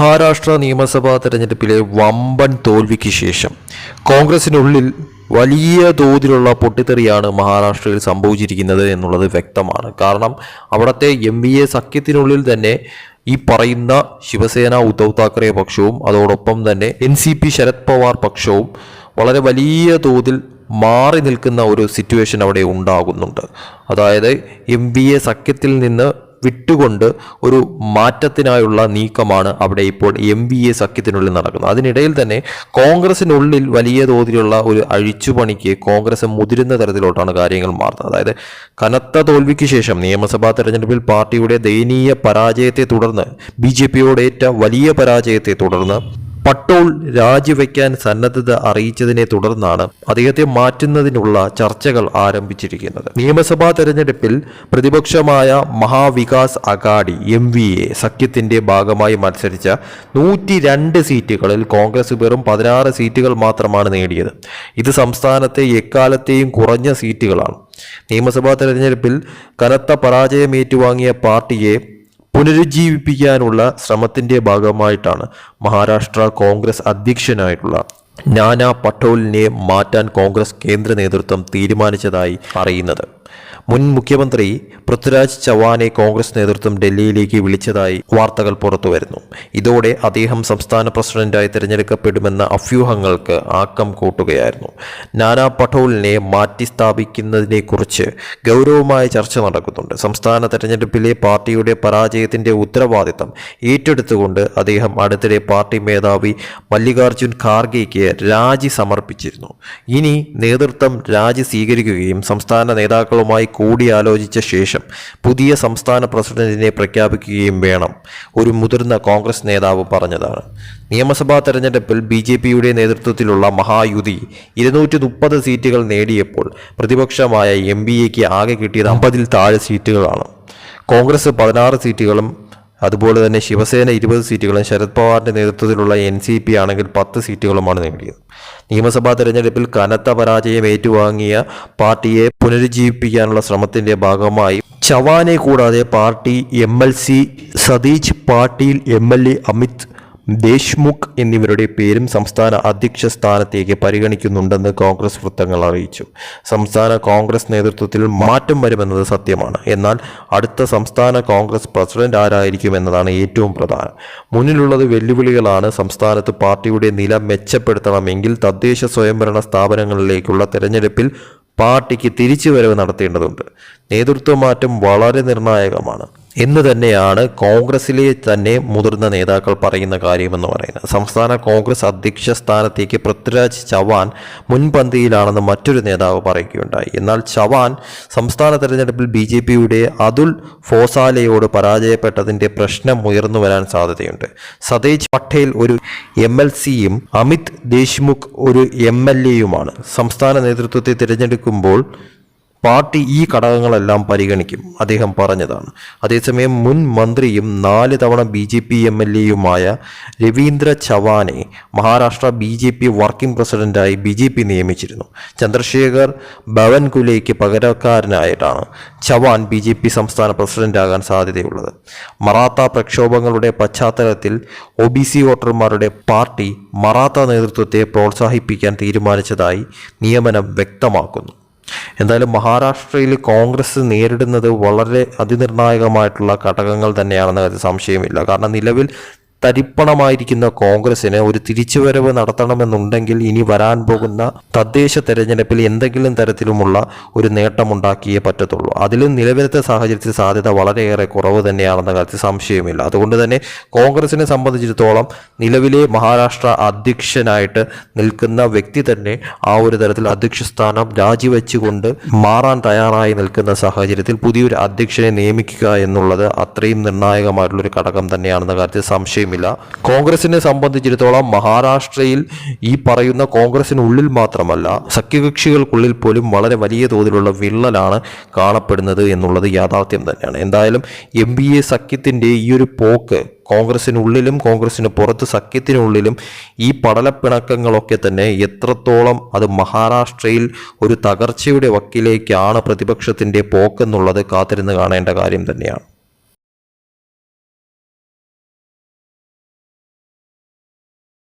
മഹാരാഷ്ട്ര നിയമസഭാ തെരഞ്ഞെടുപ്പിലെ വമ്പൻ തോൽവിക്ക് ശേഷം കോൺഗ്രസിനുള്ളിൽ വലിയ തോതിലുള്ള പൊട്ടിത്തെറിയാണ് മഹാരാഷ്ട്രയിൽ സംഭവിച്ചിരിക്കുന്നത് എന്നുള്ളത് വ്യക്തമാണ്. കാരണം അവിടുത്തെ എം വി എ സഖ്യത്തിനുള്ളിൽ തന്നെ ഈ പറയുന്ന ശിവസേന ഉദ്ധവ് താക്കറെ പക്ഷവും അതോടൊപ്പം തന്നെ N C P Sharad Pawar പക്ഷവും വളരെ വലിയ തോതിൽ മാറി നിൽക്കുന്ന ഒരു സിറ്റുവേഷൻ അവിടെ ഉണ്ടാകുന്നുണ്ട്. അതായത് എം വി എ സഖ്യത്തിൽ നിന്ന് വിട്ടുകൊണ്ട് ഒരു മാറ്റത്തിനായുള്ള നീക്കമാണ് അവിടെ ഇപ്പോൾ എം ബി എ സഖ്യത്തിനുള്ളിൽ നടക്കുന്നത്. അതിനിടയിൽ തന്നെ കോൺഗ്രസിനുള്ളിൽ വലിയ തോതിലുള്ള ഒരു അഴിച്ചുപണിക്ക് കോൺഗ്രസ് മുതിരുന്ന തരത്തിലോട്ടാണ് കാര്യങ്ങൾ മാറുന്നത്. അതായത് കനത്ത തോൽവിക്ക് ശേഷം നിയമസഭാ തെരഞ്ഞെടുപ്പിൽ പാർട്ടിയുടെ ദയനീയ പരാജയത്തെ തുടർന്ന് ബി ജെ പിയോടേറ്റ വലിയ പരാജയത്തെ തുടർന്ന് പട്ടോൾ രാജിവെക്കാൻ സന്നദ്ധത അറിയിച്ചതിനെ തുടർന്നാണ് അദ്ദേഹത്തെ മാറ്റുന്നതിനുള്ള ചർച്ചകൾ ആരംഭിച്ചിരിക്കുന്നത്. നിയമസഭാ തെരഞ്ഞെടുപ്പിൽ പ്രതിപക്ഷമായ Maha Vikas Aghadi M V A സഖ്യത്തിന്റെ ഭാഗമായി മത്സരിച്ച നൂറ്റി രണ്ട് സീറ്റുകളിൽ കോൺഗ്രസ് വെറും പതിനാറ് സീറ്റുകൾ മാത്രമാണ് നേടിയത്. ഇത് സംസ്ഥാനത്തെ എക്കാലത്തെയും കുറഞ്ഞ സീറ്റുകളാണ്. നിയമസഭാ തെരഞ്ഞെടുപ്പിൽ കനത്ത പരാജയം ഏറ്റുവാങ്ങിയ പാർട്ടിയെ പുനരുജ്ജീവിപ്പിക്കാനുള്ള ശ്രമത്തിന്റെ ഭാഗമായിട്ടാണ് മഹാരാഷ്ട്ര കോൺഗ്രസ് അധ്യക്ഷനായിട്ടുള്ള നാനാ പട്ടോലിനെ മാറ്റാൻ കോൺഗ്രസ് കേന്ദ്ര നേതൃത്വം തീരുമാനിച്ചതായി അറിയുന്നത് മുൻ മുഖ്യമന്ത്രി പൃഥ്വിരാജ് ചവാനെ കോൺഗ്രസ് നേതൃത്വം ഡൽഹിയിലേക്ക് വിളിച്ചതായി വാർത്തകൾ പുറത്തുവരുന്നു. ഇതോടെ അദ്ദേഹം സംസ്ഥാന പ്രസിഡന്റായി തിരഞ്ഞെടുക്കപ്പെടുമെന്ന അഭ്യൂഹങ്ങൾക്ക് ആക്കം കൂട്ടുകയായിരുന്നു. നാനാ പട്ടോളിനെ മാറ്റി സ്ഥാപിക്കുന്നതിനെക്കുറിച്ച് ഗൗരവമായ ചർച്ച നടക്കുന്നുണ്ട്. സംസ്ഥാന തെരഞ്ഞെടുപ്പിലെ പാർട്ടിയുടെ പരാജയത്തിന്റെ ഉത്തരവാദിത്തം ഏറ്റെടുത്തുകൊണ്ട് അദ്ദേഹം അടുത്തിടെ പാർട്ടി മേധാവി മല്ലികാർജുൻ ഖാർഗെയ്ക്ക് രാജി സമർപ്പിച്ചിരുന്നു. ഇനി നേതൃത്വം രാജി സ്വീകരിക്കുകയും സംസ്ഥാന നേതാക്കളുമായി കൂടിയാലോചിച്ച ശേഷം പുതിയ സംസ്ഥാന പ്രസിഡന്റിനെ പ്രഖ്യാപിക്കുകയും വേണം ഒരു മുതിർന്ന കോൺഗ്രസ് നേതാവ് പറഞ്ഞതാണ്. നിയമസഭാ തെരഞ്ഞെടുപ്പിൽ ബി ജെ പിയുടെ നേതൃത്വത്തിലുള്ള മഹായുതി ഇരുന്നൂറ്റി മുപ്പത് സീറ്റുകൾ നേടിയപ്പോൾ പ്രതിപക്ഷമായ എം ബി എക്ക് ആകെ കിട്ടിയത് അമ്പതിൽ താഴെ സീറ്റുകളാണ്. കോൺഗ്രസ് പതിനാറ് സീറ്റുകളും അതുപോലെ തന്നെ ശിവസേന ഇരുപത് സീറ്റുകളും ശരത് പവാറിന്റെ നേതൃത്വത്തിലുള്ള എൻ സി പി ആണെങ്കിൽ പത്ത് സീറ്റുകളുമാണ് നേടിയത്. നിയമസഭാ തെരഞ്ഞെടുപ്പിൽ കനത്ത പരാജയം ഏറ്റുവാങ്ങിയ പാർട്ടിയെ പുനരുജ്ജീവിപ്പിക്കാനുള്ള ശ്രമത്തിന്റെ ഭാഗമായി ചവാനെ കൂടാതെ party M L C Satej Patil M L A Amit Deshmukh എന്നിവരുടെ പേരും സംസ്ഥാന അധ്യക്ഷ സ്ഥാനത്തേക്ക് പരിഗണിക്കുന്നുണ്ടെന്ന് കോൺഗ്രസ് വൃത്തങ്ങൾ അറിയിച്ചു. സംസ്ഥാന കോൺഗ്രസ് നേതൃത്വത്തിൽ മാറ്റം വരുമെന്നത് സത്യമാണ്. എന്നാൽ അടുത്ത സംസ്ഥാന കോൺഗ്രസ് പ്രസിഡന്റ് ആരായിരിക്കും എന്നതാണ് ഏറ്റവും പ്രധാനം. മുന്നിലുള്ളത് വെല്ലുവിളികളാണ് സംസ്ഥാനത്ത് പാർട്ടിയുടെ നില മെച്ചപ്പെടുത്തണമെങ്കിൽ തദ്ദേശ സ്വയംഭരണ സ്ഥാപനങ്ങളിലേക്കുള്ള തെരഞ്ഞെടുപ്പിൽ പാർട്ടിക്ക് തിരിച്ചുവരവ് നടത്തേണ്ടതുണ്ട്. നേതൃത്വമാറ്റം വളരെ നിർണായകമാണ്. എന്ന് തന്നെയാണ് കോൺഗ്രസിലെ തന്നെ മുതിർന്ന നേതാക്കൾ പറയുന്ന കാര്യമെന്ന് പറയുന്നത്. സംസ്ഥാന കോൺഗ്രസ് അധ്യക്ഷ സ്ഥാനത്തേക്ക് പൃഥ്വിരാജ് ചവാൻ മുൻപന്തിയിലാണെന്ന് മറ്റൊരു നേതാവ് പറയുകയുണ്ടായി. എന്നാൽ ചവാൻ സംസ്ഥാന തെരഞ്ഞെടുപ്പിൽ ബി ജെ പിയുടെ അതുൽ ഫോസാലയോട് പരാജയപ്പെട്ടതിന്റെ പ്രശ്നം ഉയർന്നു വരാൻ സാധ്യതയുണ്ട്. സതേജ് പട്ടേൽ ഒരു എം എൽ സിയും അമിത് ദേശ്മുഖ് ഒരു എം എൽ എയുമാണ്. സംസ്ഥാന നേതൃത്വത്തെ തിരഞ്ഞെടുക്കുമ്പോൾ പാർട്ടി ഈ ഘടകങ്ങളെല്ലാം പരിഗണിക്കും. അദ്ദേഹം പറഞ്ഞതാണ്. അതേസമയം മുൻ മന്ത്രിയും നാല് തവണ B J P M L എയുമായ Ravindra ചവാനെ Maharashtra B J P working പ്രസിഡന്റായി ബി ജെ പി നിയമിച്ചിരുന്നു. ചന്ദ്രശേഖർ ഭവൻകുലേക്ക് പകരക്കാരനായിട്ടാണ് ചവാൻ ബി ജെ പി സംസ്ഥാന പ്രസിഡന്റാകാൻ സാധ്യതയുള്ളത്. മറാത്ത പ്രക്ഷോഭങ്ങളുടെ പശ്ചാത്തലത്തിൽ ഒ ബി സി വോട്ടർമാരുടെ പാർട്ടി മറാത്ത നേതൃത്വത്തെ പ്രോത്സാഹിപ്പിക്കാൻ തീരുമാനിച്ചതായി നിയമനം വ്യക്തമാക്കുന്നു. എന്തായാലും മഹാരാഷ്ട്രയിൽ കോൺഗ്രസ് നേരിടുന്നത് വളരെ അതിനിർണായകമായിട്ടുള്ള ഘടകങ്ങൾ തന്നെയാണെന്ന് അതിൽ സംശയമില്ല. കാരണം നിലവിൽ തരിപ്പണമായിരിക്കുന്ന കോൺഗ്രസിന് ഒരു തിരിച്ചുവരവ് നടത്തണമെന്നുണ്ടെങ്കിൽ ഇനി വരാൻ പോകുന്ന തദ്ദേശ തെരഞ്ഞെടുപ്പിൽ എന്തെങ്കിലും തരത്തിലുമുള്ള ഒരു നേട്ടമുണ്ടാക്കിയേ പറ്റത്തുള്ളൂ. അതിലും നിലവിലത്തെ സാഹചര്യത്തിൽ സാധ്യത വളരെയേറെ കുറവ് തന്നെയാണെന്ന കാര്യത്തിൽ സംശയമില്ല അതുകൊണ്ട് തന്നെ കോൺഗ്രസിനെ സംബന്ധിച്ചിടത്തോളം നിലവിലെ മഹാരാഷ്ട്ര അധ്യക്ഷനായിട്ട് നിൽക്കുന്ന വ്യക്തി തന്നെ ആ ഒരു തരത്തിൽ അധ്യക്ഷ സ്ഥാനം രാജിവെച്ചുകൊണ്ട് മാറാൻ തയ്യാറായി നിൽക്കുന്ന സാഹചര്യത്തിൽ പുതിയൊരു അധ്യക്ഷനെ നിയമിക്കുക എന്നുള്ളത് അത്രയും നിർണായകമായിട്ടുള്ള ഒരു ഘടകം തന്നെയാണെന്ന കാര്യത്തിൽ സംശയമില്ല കോൺഗ്രസിനെ സംബന്ധിച്ചിടത്തോളം മഹാരാഷ്ട്രയിൽ ഈ പറയുന്ന കോൺഗ്രസിനുള്ളിൽ മാത്രമല്ല സഖ്യകക്ഷികൾക്കുള്ളിൽ പോലും വളരെ വലിയ തോതിലുള്ള വിള്ളലാണ് കാണപ്പെടുന്നത് എന്നുള്ളത് യാഥാർത്ഥ്യം തന്നെയാണ്. എന്തായാലും എം ബി എ സഖ്യത്തിന്റെ ഈ ഒരു പോക്ക് കോൺഗ്രസിനുള്ളിലും കോൺഗ്രസിന് പുറത്ത് സഖ്യത്തിനുള്ളിലും ഈ പടലപ്പിണക്കങ്ങളൊക്കെ തന്നെ എത്രത്തോളം അത് മഹാരാഷ്ട്രയിൽ ഒരു തകർച്ചയുടെ വക്കിലേക്കാണ് പ്രതിപക്ഷത്തിന്റെ പോക്കെന്നുള്ളത് കാത്തിരുന്ന് കാണേണ്ട കാര്യം തന്നെയാണ്.